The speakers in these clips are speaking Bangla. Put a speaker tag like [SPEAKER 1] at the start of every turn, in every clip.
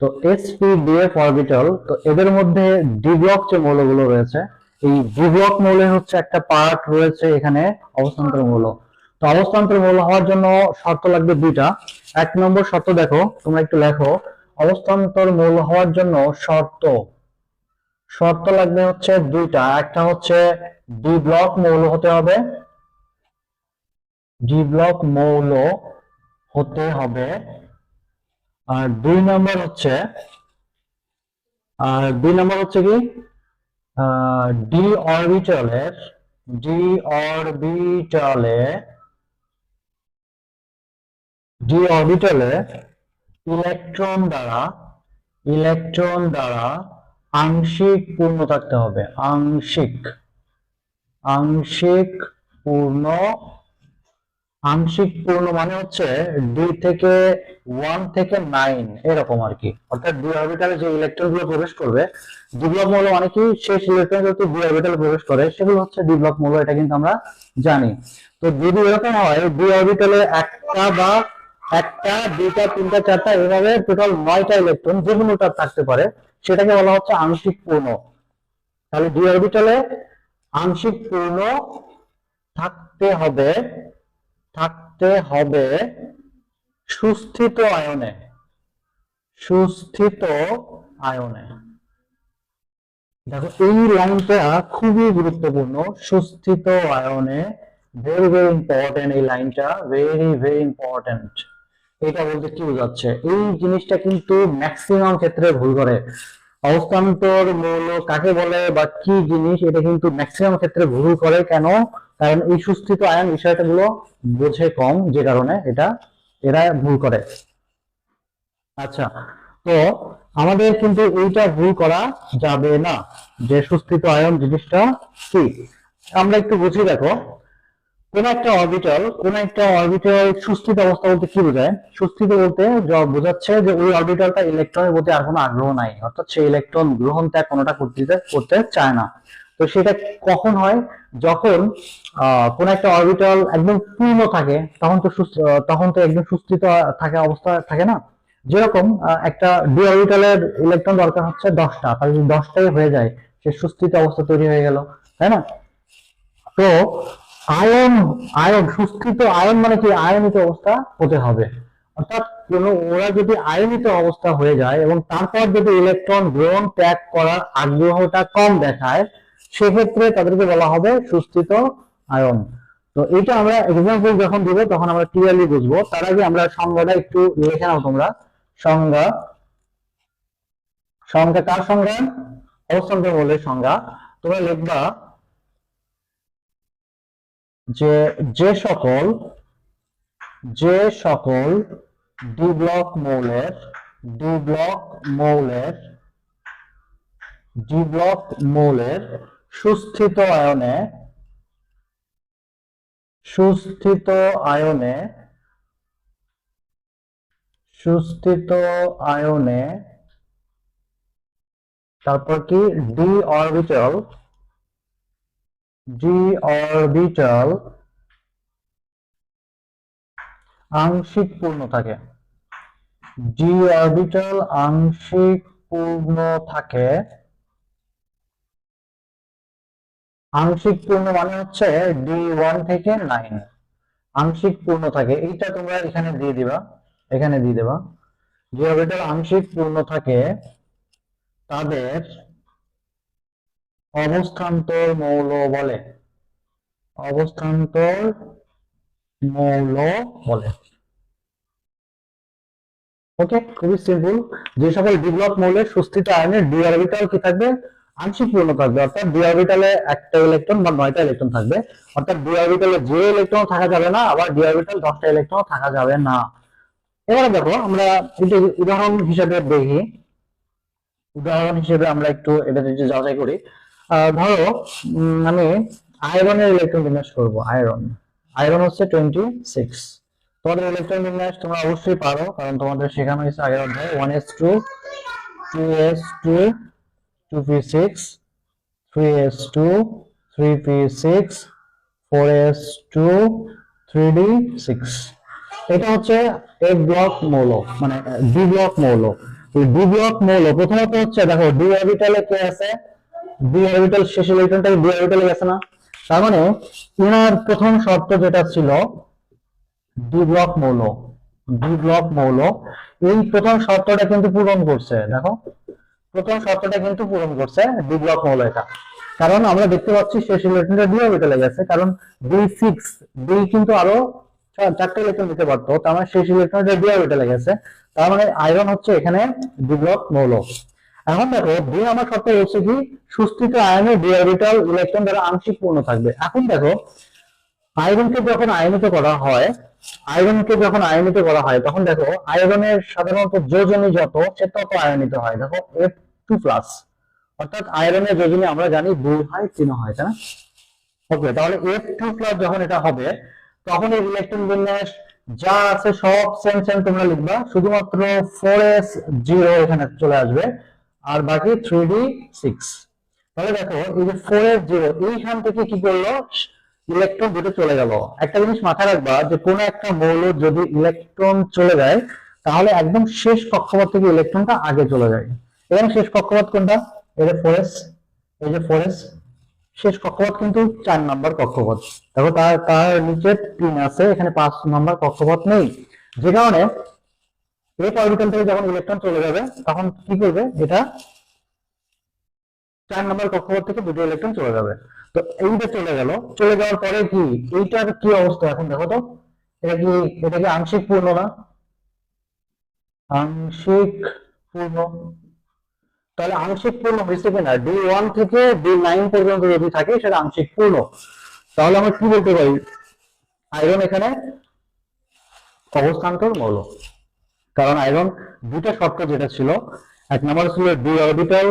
[SPEAKER 1] তো এসপি অরবিটাল তো এদের মধ্যে ডি ব্লক যে মৌলগুলো রয়েছে, এই ডি ব্লক মৌলের হচ্ছে একটা পার্ট রয়েছে এখানে অবস্থান্তর মৌল। তো অবস্থান্তর মৌল হওয়ার জন্য শর্ত লাগবে দুইটা। এক নম্বর শর্ত দেখো, তোমরা একটু লেখো, অবস্থান্তর মৌল হওয়ার জন্য শর্ত। শর্ত লাগবে হচ্ছে দুইটা, একটা হচ্ছে ডি ব্লক মৌল হতে হবে ডি ব্লক মৌল হতে হবে আর দুই নম্বর হচ্ছে, আর দুই নম্বর হচ্ছে কি? ডি অরবিটালের ডি অরবিটালে ডি অরবিটালে ইলেকট্রন দ্বারা ইলেকট্রন দ্বারা আংশিক পূর্ণ থাকতে হবে। আংশিক আংশিক পূর্ণ আংশিক পূর্ণ মানে হচ্ছে দুই থেকে ওয়ান থেকে নাইন এরকম আর কি। অর্থাৎ দুই অরবিটালে যে ইলেকট্রনগুলো প্রবেশ করবে দ্বিব্লক মৌল মানে কি? শেষ ইলেকট্রন যত দুই অরবিটালে প্রবেশ করে, সেগুলো হচ্ছে দ্বিব্লক মৌল, এটা কিন্তু আমরা জানি। তো যদি এরকম হয়, দুই অরবিটালে একটা বা একটা, দুইটা, তিনটা, চারটা, এভাবে টোটাল নয়টা ইলেকট্রন যে কোনোটা থাকতে পারে, সেটাকে বলা হচ্ছে আংশিক পূর্ণ। তাহলে দুই অরবিটালে আংশিক পূর্ণ থাকতে হবে থাকতে হবে সুস্থিত আয়নে সুস্থিত আয়নে। দেখো, এই লাইনটা খুবই গুরুত্বপূর্ণ, সুস্থিত আয়নে ভেরি ভেরি ইম্পর্টেন্ট এই লাইনটা ভেরি ভেরি ইম্পর্টেন্ট এটা বলতে কি বোঝাচ্ছে? এই জিনিসটা কিন্তু ম্যাক্সিমাম ক্ষেত্রে ভুল করে। অবস্থান্তর মৌল কাকে বলে বা কি জিনিস, এটা কিন্তু ম্যাক্সিমাম ক্ষেত্রে ভুল করে। কেন? কারণ এই সুস্থিত আয়ন বিষয়টা গুলো বোঝে কম যে কারণে এটা, এরা ভুল করে। আচ্ছা তো আমাদের কিন্তু এইটা ভুল করা যাবে না, যে সুস্থিত আয়ন জিনিসটা কি? আমরা একটু বুঝি দেখো, কোন একটা অরবিটাল কোন একটা অরবিটাল সুস্থিত অবস্থা বলতে কি বোঝায়? সুস্থিত বলতে বোঝাচ্ছে যে ওই অরবিটালটা ইলেকট্রনের প্রতি আর কোনো আগ্রহ নাই, অর্থাৎ সেই ইলেকট্রন গ্রহণ ত্যাগ কোনোটা করতে করতে চায় না। তো সেটা কখন হয়? যখন কোন একটা অরবিটাল একদম পূর্ণ থাকে, তখন তো তখন তো একদম সুস্থিত থাকে অবস্থা থাকে না? যেরকম একটা ডি অরবিটালের ইলেকট্রন দরকার হচ্ছে দশটা, তাহলে যদি দশটাই হয়ে যায়, সে সুস্থিত অবস্থা তৈরি হয়ে গেল, তাই না? তো আয়ন আয়ন, সুস্থিত আয়ন মানে কি? আয়নিত অবস্থা হতে হবে। অর্থাৎ কোন, ওরা যদি আয়নিত অবস্থা হয়ে যায় এবং তারপর যদি ইলেকট্রন গ্রহণ ত্যাগ করার আগ্রহটা কম দেখায় সেক্ষেত্রে তাদেরকে বলা হবে সুস্থিত আয়ন। তো এটা আমরা এক্সাম্পল যখন দিব, তখন আমরা ক্লিয়ারলি বুঝব। তার আগে আমরা সংজ্ঞাটা একটু লিখে নাও তোমরা। সংজ্ঞা সংজ্ঞা কার সংজ্ঞা? অবস্থান বলে সংজ্ঞা। তোমরা লিখবা যে যে সকল যে সকল ডি ব্লক মৌলের ডি ব্লক মৌলের ডি ব্লক মৌলের সুস্থিত আয়নে সুস্থিত আয়নে সুস্থিত আয়নে, তারপর কি? ডি অরবিটাল ডি অরবিটাল আংশিক পূর্ণ থাকে। ডি অরবিটাল আংশিক পূর্ণ থাকে। আংশিক পূর্ণ মানে হচ্ছে ডি ওয়ান থেকে নাইন আংশিক পূর্ণ থাকে। এইটা তোমরা এখানে দিয়ে দিবা। এখানে দিয়ে দেবা। যে অরবিটাল আংশিক পূর্ণ থাকে, তাদের অবস্থান্তর মৌল বলে। অবস্থান্তর মৌল বলে। ওকে খুবই সিম্পল যে সকল বিপ্লব মৌলের সুস্থিত আয়নের ডি অরবিটাল কি থাকবে? আংশিক পূর্ণ থাকবে, অর্থাৎ ডি অরবিটালে একটা ইলেকট্রন বা নয়টা ইলেকট্রন থাকবে। অর্থাৎ ডি অরবিটালে যে ইলেকট্রন থাকা যাবে না, আবার ডি অরবিটাল দশটা ইলেকট্রন থাকা যাবে না। এবারে দেখো, আমরা একটু উদাহরণ হিসেবে দেখি। উদাহরণ হিসেবে আমরা একটু এটা যদি যাচাই করি। ধরো আমি আয়রনের ইলেকট্রন বিন্যাস করব আয়রন আয়রন হচ্ছে টোয়েন্টি সিক্স তোমাদের ইলেকট্রন বিন্যাস তোমরা অবশ্যই পারো, কারণ তোমাদের শেখানো হয়েছে অধ্যায়ে। One S two two S two two P six three S two three P six four S two three D six এটা হচ্ছে এ ব্লক মৌল মানে ডি ব্লক মৌল। ডি ব্লক মৌল প্রথমত হচ্ছে, দেখো ডি অরবিটালে কে আছে? ডি অরবিটাল শেষ ইলেকট্রনটা ডি অরবিটালে গেছে না? তার মানে ইনার প্রথম শর্ত যেটা ছিল ডি ব্লক মৌল ডি ব্লক মৌল। এই প্রথম শর্তটা কিন্তু পূরণ করছে, দেখো। প্রথম শর্তটা কিন্তু পূরণ করছে ডি ব্লক মৌল এটা কারণ আমরা দেখতে পাচ্ছি শেষ ইলেকট্রনটা ডি অরবিটালে গেছে কারণ ডি সিক্স ডি কিন্তু আরও চারটে ইলেকট্রন দিতে পারতো, তার মানে শেষ ইলেকট্রনটা ডি অরবিটালে গেছে তার মানে আয়রন হচ্ছে এখানে ডি ব্লক মৌল। এখন দেখো দুই নম্বর শর্ত হচ্ছে কি, সুস্থিত আয়নে ডি অরবিটাল ইলেকট্রন দ্বারা আংশিক পূর্ণ থাকবে। এখন দেখো আয়রনকে যখন আয়নিত করা হয় আয়রনকে যখন আয়নিত করা হয়, তখন দেখো আয়রনের সাধারণত যোজনী যত, সে তত আয়নিত হয়। দেখো এফ টু প্লাস অর্থাৎ আয়রনের যোজনী আমরা জানি হয় তিন হয়, তাই না? ওকে তাহলে এফ টু প্লাস যখন এটা হবে, তখন এই ইলেকট্রন বিন্যাস যা আছে সব সেম সেম তোমরা লিখবা, শুধুমাত্র ফোর এস জিরো এখানে চলে আসবে, আর বাকি থ্রি ডি সিক্স তাহলে দেখো, এই যে ফোর এস জিরো এইখান থেকে কি করল? ইলেকট্রন দুটো চলে গেল। একটা জিনিস মাথায় রাখবা, যে কোনো একটা মৌল যদি ইলেকট্রন চলে যায়, তাহলে একদম শেষ কক্ষপথ থেকে ইলেকট্রনটা আগে চলে যায়। এবং শেষ কক্ষপথ কোনটা? এই যে ফোর এস এই যে ফোর এস শেষ কক্ষপথ কিন্তু চার নাম্বার কক্ষপথ। দেখো তার তার নিচে তিন আছে, এখানে পাঁচ নাম্বার কক্ষপথ নেই। যে কারণে এই অরবিটাল থেকে যখন ইলেকট্রন চলে যাবে, তখন কি করবে? এটা চার নাম্বার কক্ষপথ থেকে দুটো ইলেকট্রন চলে যাবে। তো এইটা চলে গেল। চলে যাওয়ার পরে কি? এইটার কি অবস্থা এখন দেখো তো। এটা কি এটা কি আংশিক পূর্ণ না? আংশিক পূর্ণ। তাহলে আংশিক পূর্ণ হয়েছে কিনা ডি ওয়ান থেকে ডি নাইন পর্যন্ত যদি থাকে, সেটা আংশিক পূর্ণ। তাহলে আমরা কি বলতে পারি? আয়রন এখানে অবস্থান্তর মৌল। কারণ আয়রন দুটো শর্ত যেটা ছিল, এক নম্বর ছিল ডি অরবিটাল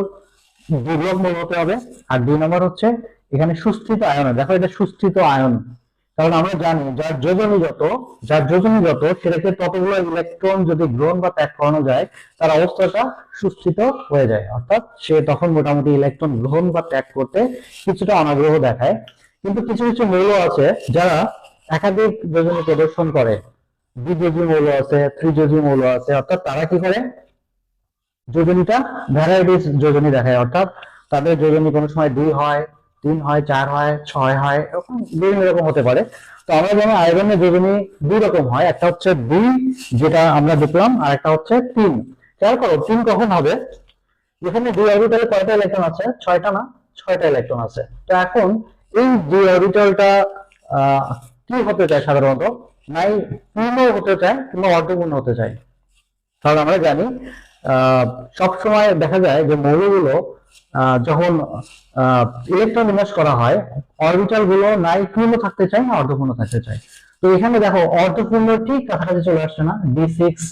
[SPEAKER 1] দুর্লভ মৌল হতে হবে, আর দুই নম্বর হচ্ছে এখানে সুস্থিত আয়ন দেখো এটা সুস্থিত আয়ন কারণ আমরা জানি যার যোজনী যত, যার যোজনী যত, সেটাকে ততগুলো ইলেকট্রন যদি গ্রহণ বা ত্যাগ করানো যায়, তার অবস্থাটা সুস্থিত হয়ে যায়। অর্থাৎ সে তখন মোটামুটি ইলেকট্রন গ্রহণ বা ত্যাগ করতে কিছুটা অনাগ্রহ দেখায়। কিন্তু কিছু কিছু মৌল আছে যারা একাধিক যোজনী প্রদর্শন করে। দ্বিযোজী মৌল আছে থ্রি ত্রিযোজী মৌল আছে, অর্থাৎ তারা কি করে? যোজনীটা ভ্যারাইটিস যোজনী দেখায়। অর্থাৎ তাদের যোজনী কোনো সময় দুই হয় তিন হয়, চার হয়, ছয় হয়, এরকম বিভিন্ন রকম হতে পারে। তো আমরা জানি আয়রনের যোজনী দুই রকম হয়, একটা হচ্ছে দুই, যেটা আমরা দেখলাম, আর একটা হচ্ছে তিন। খেয়াল করো, তিন কখন হবে? যেখানে দুই অরবিটালে কয়টা ইলেকট্রন আছে? ছয়টা না? ছয়টা ইলেকট্রন আছে। তো এখন এই দুই অরবিটালটা কি হতে চায় সাধারণত? নাই, পূর্ণ হতে চায় কিংবা অর্ধপূর্ণ হতে চায়? কারণ আমরা জানি সব সময় দেখা যায় যে মৌলগুলো যখন ইলেকট্রন বিন্যাস করা হয় অরবিটালগুলো নাই পূর্ণ থাকতে চায় না, অর্ধপূর্ণ থাকতে চায়। তো এখানে দেখো, অর্ধপূর্ণ ঠিক কাছাকাছি চলে আসছে না ডি সিক্স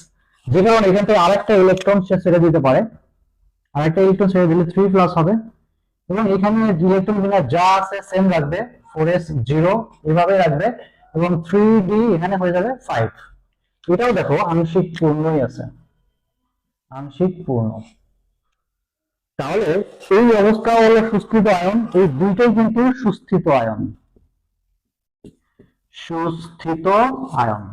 [SPEAKER 1] যে কারণে এখান থেকে আরেকটা ইলেকট্রন সে ছেড়ে দিতে পারে। আরেকটা ইলেকট্রন ছেড়ে দিলে থ্রি প্লাস হবে। এবং এখানে ইলেকট্রন বিন্যাস যা আছে সেম রাখবে ফোর এস জিরো এভাবে রাখবে, এবং থ্রি ডি এখানে হয়ে যাবে ফাইভ এটাও দেখো, আংশিক পূর্ণই আছে। আংশিক পূর্ণ। তাহলে এই অবস্থা হলো সুস্থিত আয়ন এই দুইটাই কিন্তু সুস্থিত আয়ন সুস্থিত আয়ন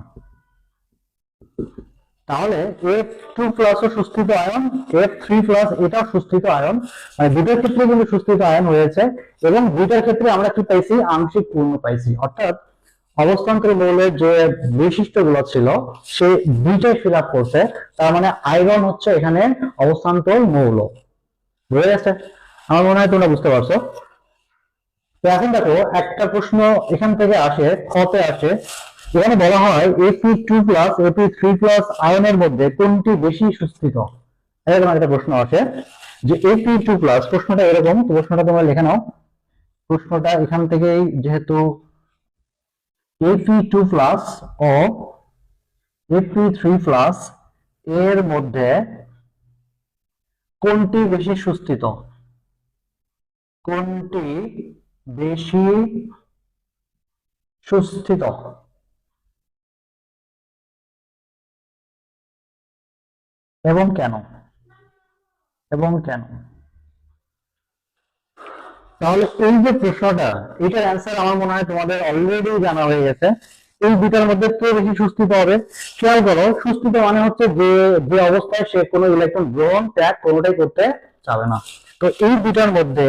[SPEAKER 1] তাহলে এফ টু প্লাস সুস্থিত আয়ন এফ থ্রি প্লাস এটাও সুস্থিত আয়ন মানে দুটোর ক্ষেত্রে কিন্তু সুস্থিত আয়ন হয়েছে এবং দুইটার ক্ষেত্রে আমরা কি পাইছি? আংশিক পূর্ণ পাইছি। অর্থাৎ অবস্থান্তর মৌলের যে বৈশিষ্ট্যগুলো ছিল, সে দুইটাই ফিল আপ করছে। তার মানে আয়রন হচ্ছে এখানে অবস্থান্তর মৌল। বুঝে গেছে আমার মনে হয় তোমরা বুঝতে পারছ। তো এখন দেখো, একটা প্রশ্ন এখান থেকে আসে খতে আসে। এখানে বলা হয় A P two plus A P three plus আয়নের মধ্যে কোনটি বেশি সুস্থিত? এরকম একটা প্রশ্ন আসে। যে এপি টু প্লাস প্রশ্নটা এরকম প্রশ্নটা তোমরা লিখে নাও। প্রশ্নটা এখান থেকেই যেহেতু এপি টু প্লাস ও এপি থ্রি প্লাস এর মধ্যে কোনটি বেশি সুস্থিত? কোনটি বেশি সুস্থিত? এবং কেন? এবং কেন? তাহলে এই যে প্রশ্নটা, এটার অ্যান্সার আমার মনে হয় তোমাদের অলরেডি জানা হয়ে গেছে। এই দুটার মধ্যে কে বেশি সুস্থিত হবে খেয়াল করো সুস্থিত মানে হচ্ছে যে যে অবস্থায় সে কোনো ইলেকট্রন গ্রহণ, ত্যাগ কোনোটাই করতে চাবে না। তো এই দুটার মধ্যে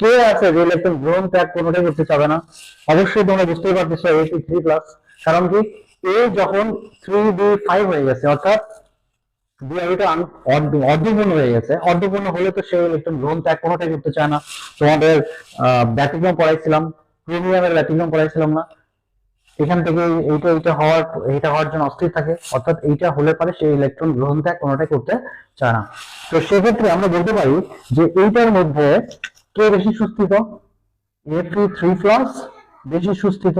[SPEAKER 1] কে আছে যে ইলেকট্রন গ্রহণ, ত্যাগ কোনোটাই করতে চাবে না? অবশ্যই তোমরা বুঝতেই পারতেছো এইটি থ্রি প্লাস কারণ কি? এ যখন থ্রি বি ফাইভ হয়ে গেছে, অর্থাৎ অর্ধপূর্ণ হয়ে গেছে, অর্ধপূর্ণ হলে তো সে ইলেকট্রন গ্রহণ, ত্যাগ কোনোটাই করতে চায় না। তোমাদের ব্যতিক্রম পড়াইছিলাম প্রিমিয়ামের ব্যতিক্রম পড়াইছিলাম না। এখান থেকে এইটা এইটা হওয়ার এইটা হওয়ার জন্য অস্থির থাকে। অর্থাৎ এইটা হলে পারে সেই ইলেকট্রন গ্রহণ ত্যাগ কোনোটাই করতে চায় না। তো সেক্ষেত্রে আমরা বলতে পারি যে এইটার মধ্যে কে বেশি সুস্থিত? এফ থ্রি প্লাস বেশি সুস্থিত।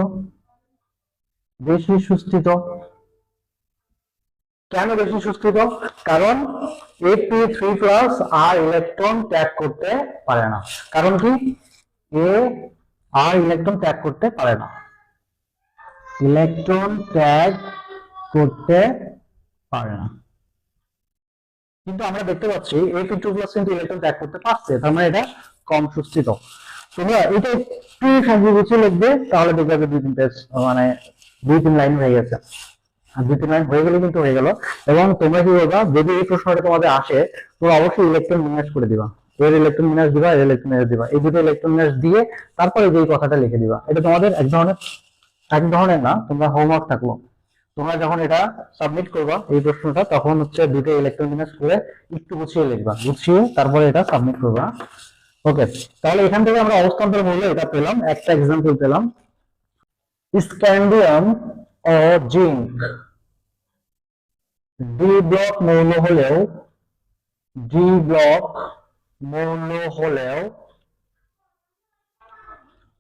[SPEAKER 1] বেশি সুস্থিত। কেন বেশি সুস্থিত? কারণ এপি থ্রি প্লাস আর ইলেকট্রন ত্যাগ করতে পারে না। কারণ কি? এ আর ইলেকট্রন ত্যাগ করতে পারে না। ইলেকট্রন ত্যাগ করতে পারে না। কিন্তু আমরা দেখতে পাচ্ছি এপি টু প্লাস কিন্তু ইলেকট্রন করতে পারছে, তার মানে এটা কম সুস্থিত তোমরা এটা একটু লিখবে, তাহলে দেখবে দুই মানে দুই তিন লাইন হয়ে গেছে। দুই তিন লাইন হয়ে গেলে কিন্তু হয়ে গেল। এবং তোমরা কি করবা, যদি এই প্রশ্নটা তোমাদের আসে, তোমরা অবশ্যই ইলেকট্রন বিন্যাস করে দিবা। এর ইলেকট্রন বিন্যাস দিবা, এর ইলেকট্রন দিবা। এই দুটো ইলেকট্রন দিয়ে তারপরে যে কথাটা লিখে দিবা, এটা তোমাদের এক ধরনের এক ধরনের না, তোমরা হোমওয়ার্ক থাকল। তোমরা যখন এটা সাবমিট করবা, এই প্রশ্নটা, তখন হচ্ছে দুটো ইলেকট্রন বিন্যাস করে একটু গুছিয়ে লিখবা। গুছিয়ে তারপরে এটা সাবমিট করবা। ওকে তাহলে এখান থেকে আমরা অবস্থান্তর মূল্য এটা পেলাম, একটা এক্সাম্পল পেলাম। স্ক্যান্ডিয়াম ও জিঙ্ক ডি ব্লক মৌল হলেও ডি ব্লক মৌল হলেও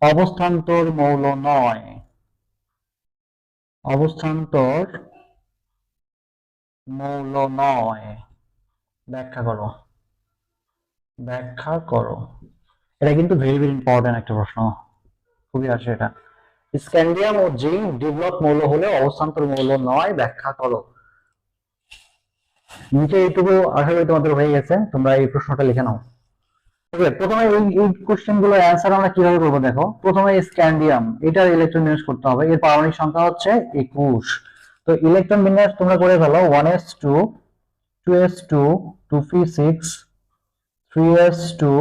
[SPEAKER 1] অবস্থান্তর মৌল নয়। অবস্থান্তর মৌল নয় ব্যাখ্যা করো। ব্যাখ্যা করো। এটা কিন্তু ভেরি ভেরি ইম্পর্টেন্ট একটা প্রশ্ন। খুবই আসে এটা। স্ক্যান্ডিয়াম ও জিঙ্ক ডেভেলপ মৌল হলে অবস্থান্তর মৌল নয় ব্যাখ্যা করো। নিচে এইটুকু আশা করি তোমাদের হয়ে গেছে। তোমরা এই প্রশ্নটা লিখে নাও। প্রথমে এই এই কোশ্চেনগুলো অ্যান্সার আমরা কীভাবে করব দেখো? প্রথমে স্ক্যান্ডিয়াম এটার ইলেকট্রন বিন্যাস করতে হবে। এর পারমাণবিক সংখ্যা হচ্ছে একুশ। তো ইলেকট্রন বিন্যাস তোমরা করে ফেলো one S two two S two two P six three S two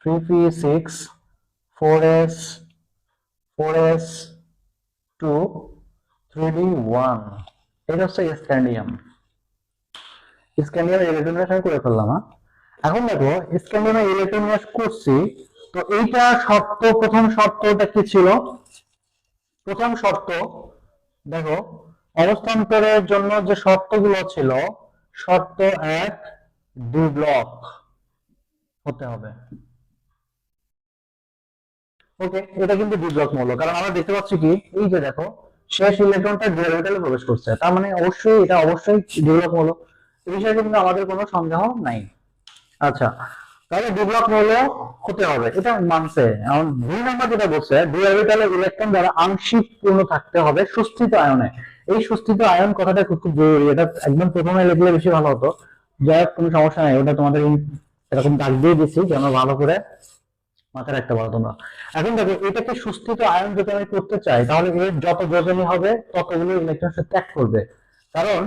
[SPEAKER 1] three P six four S four S two three D one এটা হচ্ছে স্ক্যান্ডিয়াম স্ক্যান্ডিয়াম ইলেকট্রন বিন্যাস করে ফেললাম হ্যাঁ? এখন দেখো স্ক্যান্ডিয়ামে ইলেকট্রন বিন্যাস করছি, তো এইটা শর্ত, প্রথম শর্তটা কি ছিল? প্রথম শর্ত, দেখো, অবস্থান্তরের জন্য যে শর্তগুলো ছিল, শর্ত এক ডি ব্লক হতে হবে। ওকে এটা কিন্তু ডি ব্লক মৌল, কারণ আমরা দেখতে পাচ্ছি কি, এই যে দেখো, শেষ ইলেকট্রনটা ডি অরবিটালে প্রবেশ করছে, তার মানে অবশ্যই এটা অবশ্যই ডি ব্লক মৌল। এই বিষয়ে কিন্তু আমাদের কোনো সন্দেহ নাই। আচ্ছা তাহলে ব্লক মৌল হতে হবে। এটা মানছে। এখন দুই নাম্বার যেটা বলছে ডি অরবিটালে ইলেকট্রন দ্বারা আংশিক পূর্ণ থাকতে হবে সুস্থিত আয়নে। এই সুস্থিত আয়ন কথাটা খুব খুব জরুরি। এটা একদম প্রথমে লিখলে বেশি ভালো হতো। যাই হোক, কোনো সমস্যা নাই। ওটা তোমাদের এরকম দাগ দিয়ে দিচ্ছি যেন ভালো করে মাথায় রাখতে পারো তোমরা। এখন দেখো, এটাকে সুস্থিত আয়ন যদি আমি করতে চাই, তাহলে এর যত যোজনী হবে, ততগুলো ইলেকট্রন সে ত্যাগ করবে। কারণ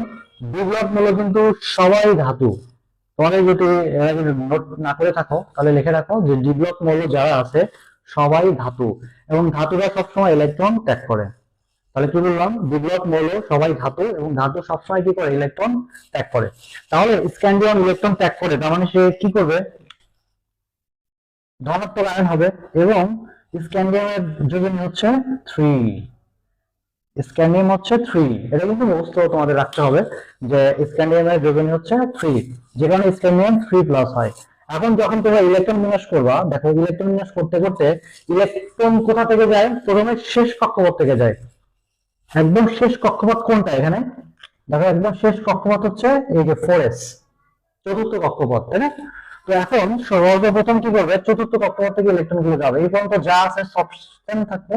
[SPEAKER 1] বিপ্লব মূল কিন্তু সবাই ধাতু। তোমাদের যদি নোট না করে থাকো, তাহলে লিখে রাখো যে ডিব্লক মৌল যারা আছে, সবাই ধাতু। এবং ধাতুরা সবসময় ইলেকট্রন ত্যাগ করে। তাহলে কি বললাম? বিপ্লব মৌল সবাই ধাতু এবং ধাতু সবসময় কি করে? ইলেকট্রন ত্যাগ করে। তাহলে স্ক্যান্ডিয়াম ইলেকট্রন ত্যাগ করে, তার মানে সে কি করবে? ধনাত্মক আয়ন হবে এবং স্ক্যান্ডিয়ামের যোজনী হচ্ছে থ্রি স্ক্যান্ডিয়াম হচ্ছে থ্রি এটা কিন্তু মুখস্থ তোমাদের রাখতে হবে যে স্ক্যান্ডিয়ামের যোজনী হচ্ছে থ্রি যেখানে স্ক্যান্ডিয়াম থ্রি প্লাস হয়। এখন যখন তোমরা ইলেকট্রন বিন্যাস করবা, দেখো ইলেকট্রন বিন্যাস করতে করতে ইলেকট্রন কোথা থেকে যায়? প্রথমে শেষ কক্ষপথ থেকে যায়। একদম শেষ কক্ষপথ কোনটা এখানে? দেখো একদম শেষ কক্ষপথ হচ্ছে এই যে ফোর এস চতুর্থ কক্ষপথ, তাই না? তো এখন সর্বপ্রথম কি করবে? চতুর্থ কক্ষপথ থেকে ইলেকট্রনগুলো যাবে। এই পর্যন্ত যা আছে সব থাকবে।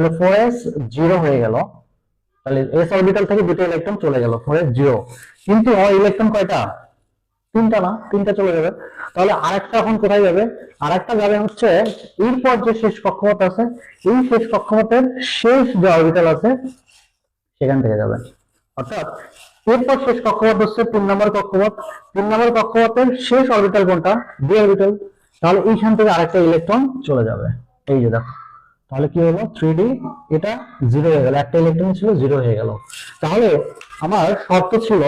[SPEAKER 1] তাহলে ফোর এস জিরো হয়ে গেল। তাহলে এস অরবিটাল থেকে দুটো ইলেকট্রন চলে গেল ফোর এস জিরো কিন্তু ইলেকট্রন কয়টা? তিনটা না, তিনটা চলে যাবে। তাহলে আরেকটা এখন কোথায় যাবে? আরেকটা যাবে হচ্ছে এরপর যে শেষ কক্ষপথ আছে, এই শেষ কক্ষপথের শেষ যে অরবিটাল আছে, সেখান থেকে যাবে। অর্থাৎ এরপর শেষ কক্ষপথ হচ্ছে তিন নম্বর কক্ষপথ। তিন নম্বর কক্ষপথের শেষ অরবিটাল কোনটা? ডি অরবিটাল তাহলে এইখান থেকে আরেকটা ইলেকট্রন চলে যাবে। এই যে দেখো। তাহলে কি হলো? থ্রি ডি এটা জিরো হয়ে গেল। একটা ইলেকট্রন ছিল জিরো হয়ে গেল। তাহলে আমার শর্ত ছিল,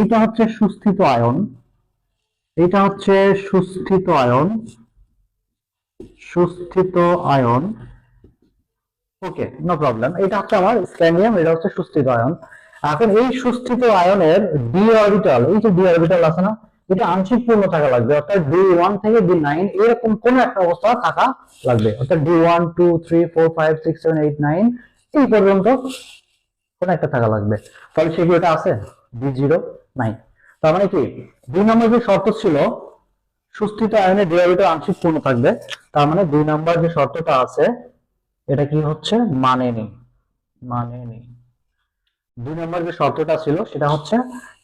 [SPEAKER 1] এইটা হচ্ছে সুস্থিত আয়ন। এটা হচ্ছে সুস্থিত আয়ন। সুস্থিত আয়ন। ওকে নো প্রবলেম এটা হচ্ছে আমার স্ক্যান্ডিয়াম এটা হচ্ছে সুস্থিত আয়ন। এখন এই সুস্থিত আয়নের ডি অরবিটাল এই যে ডি অরবিটাল আছে না এটা আংশিক পূর্ণ থাকা লাগবে, অর্থাৎ ডি ওয়ান থেকে ডি নাইন এরকম কোন একটা অবস্থা থাকা লাগবে। অর্থাৎ D one two three four five six seven eight nine এই পর্যন্ত কোন একটা থাকা লাগবে। তাহলে সেগুলো এটা আছে ডি জিরো নাইন তার মানে কি? দুই নম্বর যে শর্ত ছিল, সুস্থিত আয়নের ডি আংশিক পূর্ণ থাকবে। তার মানে দুই নম্বর যে শর্তটা আছে, এটা কি হচ্ছে? মানেনি মানেনি দুই নম্বর যে শর্তটা ছিল, সেটা হচ্ছে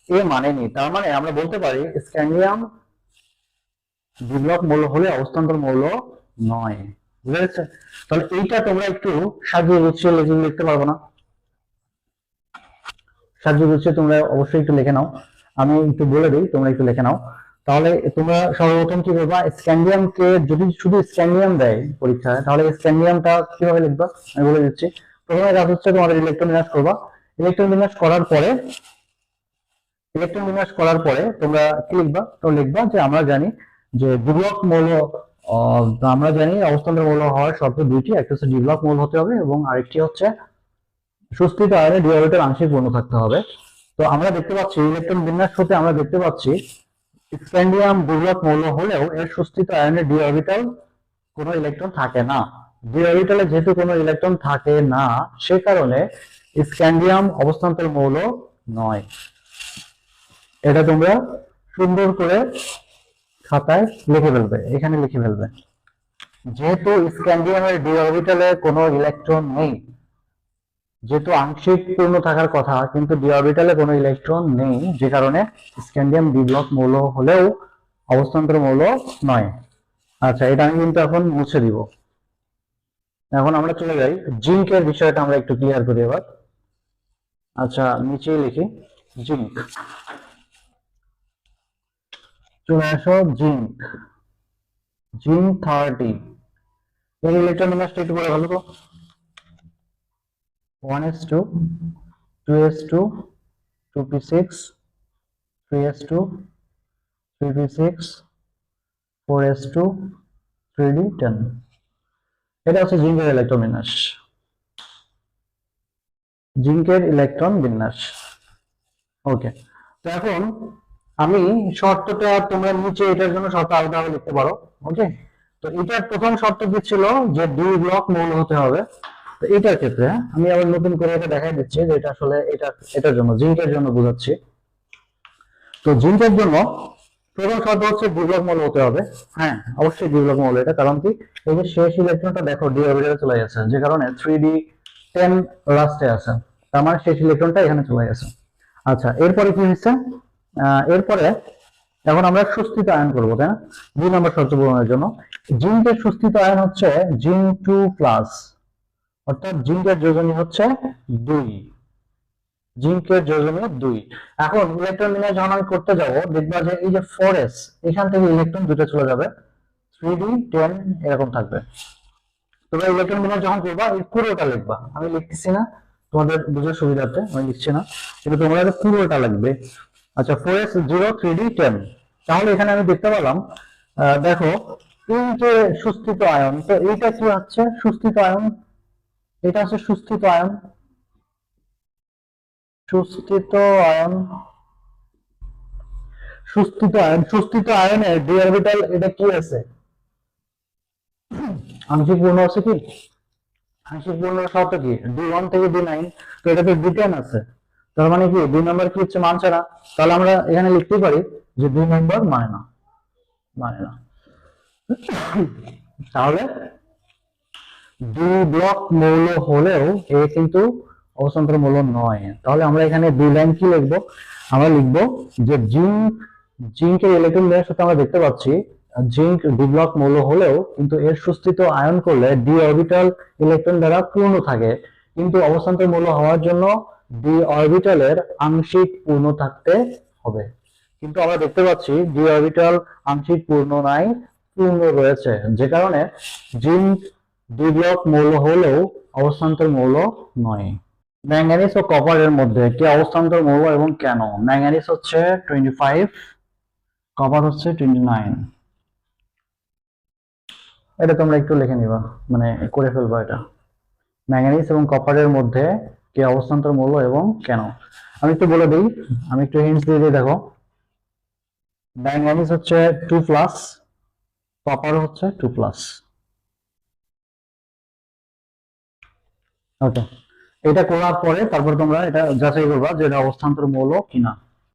[SPEAKER 1] এ মানেনি। তার মানে আমরা বলতে পারি স্ক্যান্ডিয়াম বিপ্লব মৌল হলে অবস্থান্তর মৌল নয়। বুঝা গেছে তাহলে এইটা তোমরা একটু সাজিয়ে গুছিয়ে লিখে লিখতে পারব না। সাজিয়ে গুছিয়ে তোমরা অবশ্যই একটু লিখে নাও। আমি একটু বলে দিই, তোমরা একটু লিখে নাও। তাহলে তোমরা সর্বপ্রথম কি করবা স্ক্যান্ডিয়ামকে যদি শুধু স্ক্যান্ডিয়াম দেয় পরীক্ষায়, তাহলে স্ক্যান্ডিয়ামটা কীভাবে লিখবা? আমি বলে দিচ্ছি। প্রথমে কাজ হচ্ছে তোমাদের ইলেকট্রন বিন্যাস করবা। ইলেকট্রন বিন্যাস করার পরে ইলেকট্রন বিন্যাস করার পরে তোমরা কি লিখবা? তো লিখবা যে আমরা জানি যে দ্বিব্লক মৌল আমরা জানি অবস্থানের মৌল হওয়ার শর্ত দুইটি, একটা হচ্ছে দ্বিব্লক মৌল হতে হবে এবং আরেকটি হচ্ছে সুস্থিত আয়নে ডি অরবিটাল আংশিক পূর্ণ থাকতে হবে। তো আমরা দেখতে পাচ্ছি ইলেকট্রন বিন্যাস হতে আমরা দেখতে পাচ্ছি স্ক্যান্ডিয়াম দুর্লভ মৌল হলেও এর সুস্থিত আয়নে ডি অরবিটাল কোনো ইলেকট্রন থাকে না। ডি অরবিটালে যেহেতু কোনো ইলেকট্রন থাকে না, সে কারণে স্ক্যান্ডিয়াম অবস্থান্তর মৌল নয়। এটা তোমরা সুন্দর করে খাতায় লিখে ফেলবে, এখানে লিখে ফেলবে। যেহেতু স্ক্যান্ডিয়ামের ডি অরবিটালে কোনো ইলেকট্রন নেই, যেহেতু আংশিক পূর্ণ থাকার কথা, কিন্তু ডি অরবিটালে কোনো ইলেকট্রন নেই, যে কারণে স্ক্যান্ডিয়াম ডি ব্লক মৌল হলেও অবস্থান্তর মৌল নয়। আচ্ছা এটা আমি কিন্তু এখন মুছে দিব। এখন আমরা চলে যাই। জিঙ্কের বিষয়টা আমরা একটু ক্লিয়ার করি এবার। আচ্ছা নিচেই লিখি। জিঙ্ক। চলে আসো জিঙ্ক জিঙ্ক থার্টি এর ইলেকট্রন বিন্যাসটা একটু করে ভালো তো। 1s2 2s2 2p6 3s2 3p6 4s2 3d10 এটা হচ্ছে জিঙ্কের ইলেকট্রন বিন্যাস। জিঙ্কের ইলেকট্রন বিন্যাস। ওকে তো এখন আমি শর্তটা তোমরা নিচে এটার জন্য শর্ত আলাদা লিখতে পারো ওকে তো এটার প্রথম শর্ত কি ছিল যে দুই ব্লক মৌল হতে হবে। তো এটার ক্ষেত্রে আমি আবার নতুন করে এটা দেখাই দিচ্ছি যে এটা আসলে এটা, এটার জন্য জিঙ্কের জন্য বোঝাচ্ছি। তো জিঙ্কের জন্য প্রথম শর্ত হচ্ছে দ্বিব্লক মৌল হতে হবে। হ্যাঁ অবশ্যই দ্বিব্লক মৌল এটা, কারণ কি? এই যে শেষ ইলেকট্রনটা দেখো ডি অরবিটালে চলে গেছে, যে কারণে থ্রি ডি টেন লাস্টে আছে। তার মানে শেষ ইলেকট্রনটা এখানে চলে গেছে। আচ্ছা এরপরে কি হচ্ছে এরপরে এখন আমরা সুস্থিত আয়ন করব, তাই না? দুই নম্বর শর্ত পূরণের জন্য। জিঙ্কের সুস্থিত আয়ন হচ্ছে জিঙ্ক টু প্লাস, অর্থাৎ জিঙ্কের যোজনী হচ্ছে দুই। জিঙ্কের যোজনী দুই। এখন ইলেকট্রন বিন্যাস যখন আমি করতে যাব, দেখবা যে এই যে ফোর এখান থেকে ইলেকট্রন দুটো চলে যাবে। থ্রি ডি টেন এরকম থাকবে। তোমরা ইলেকট্রন বিন্যাস যখন করবা, এই পুরোটা লিখবা। আমি লিখতেছি না, তোমাদের বুঝার সুবিধার্থে আমি লিখছি না। কিন্তু তোমরা পুরোটা লিখবে আচ্ছা four S zero three D ten তাহলে এখানে আমি দেখতে পেলাম দেখো যে সুস্থিত আয়ন, তো এইটা কি হচ্ছে? সুস্থিত আয়ন? এটা হচ্ছে সুস্থিত আয়ন। সুস্থিত আয়ন। সুস্থিত আয়ন, সুস্থিত আয়নের ডি অরবিটাল এটা কি আছে? আংশিক পূর্ণ আছে কি? আংশিক পূর্ণ শর্ত কি? ডি ওয়ান থেকে ডি নাইন তো এটাতে ডি টেন আছে। তার মানে কি? দুই নম্বর কি হচ্ছে? মানছে না। তাহলে আমরা এখানে লিখতে পারি যে দুই নম্বর মানে না। মানে না। তাহলে দুই ব্লক মৌল হলেও এ কিন্তু অবস্থান্তর মৌল নয়। তাহলে আমরা এখানে দুই লাইন কি লিখব? আমরা লিখব যে জিঙ্ক, জিঙ্কের ইলেকট্রন লেয়ার সাথে আমরা দেখতে পাচ্ছি, জিঙ্ক ডি ব্লক মৌল হলেও কিন্তু এর সুস্থিত আয়ন করলে ডি অরবিটাল ইলেকট্রন দ্বারা পূর্ণ থাকে। কিন্তু অবস্থান্তর মৌল হওয়ার জন্য ডি অরবিটালের আংশিক পূর্ণ থাকতে হবে। কিন্তু আমরা দেখতে পাচ্ছি ডি অরবিটাল আংশিক পূর্ণ নাই, পূর্ণ রয়েছে। যে কারণে জিঙ্ক ডি ব্লক মৌল হলেও অবস্থান্তর মৌল নয়। ম্যাঙ্গানিজ ও কপারের মধ্যে কি অবস্থান্তর মৌল এবং কেন? ম্যাঙ্গানিজ হচ্ছে টোয়েন্টি ফাইভ কপার হচ্ছে টোয়েন্টি নাইন এটা তোমরা একটু লিখে নিবা মানে করে ফেলবা এটা। ম্যাঙ্গানিজ এবং কপারের মধ্যে কে অবস্থান্তর মূল্য এবং কেন? আমি একটু বলে দিই, আমি একটু হিন্টস দিয়ে দিই, দেখো। ম্যাঙ্গানিজ হচ্ছে টু প্লাস কপার হচ্ছে টু প্লাস ওকে এটা করার পরে তারপর তোমরা এটা যাচাই করবা যে এটা অবস্থান্তর মৌল কিনা।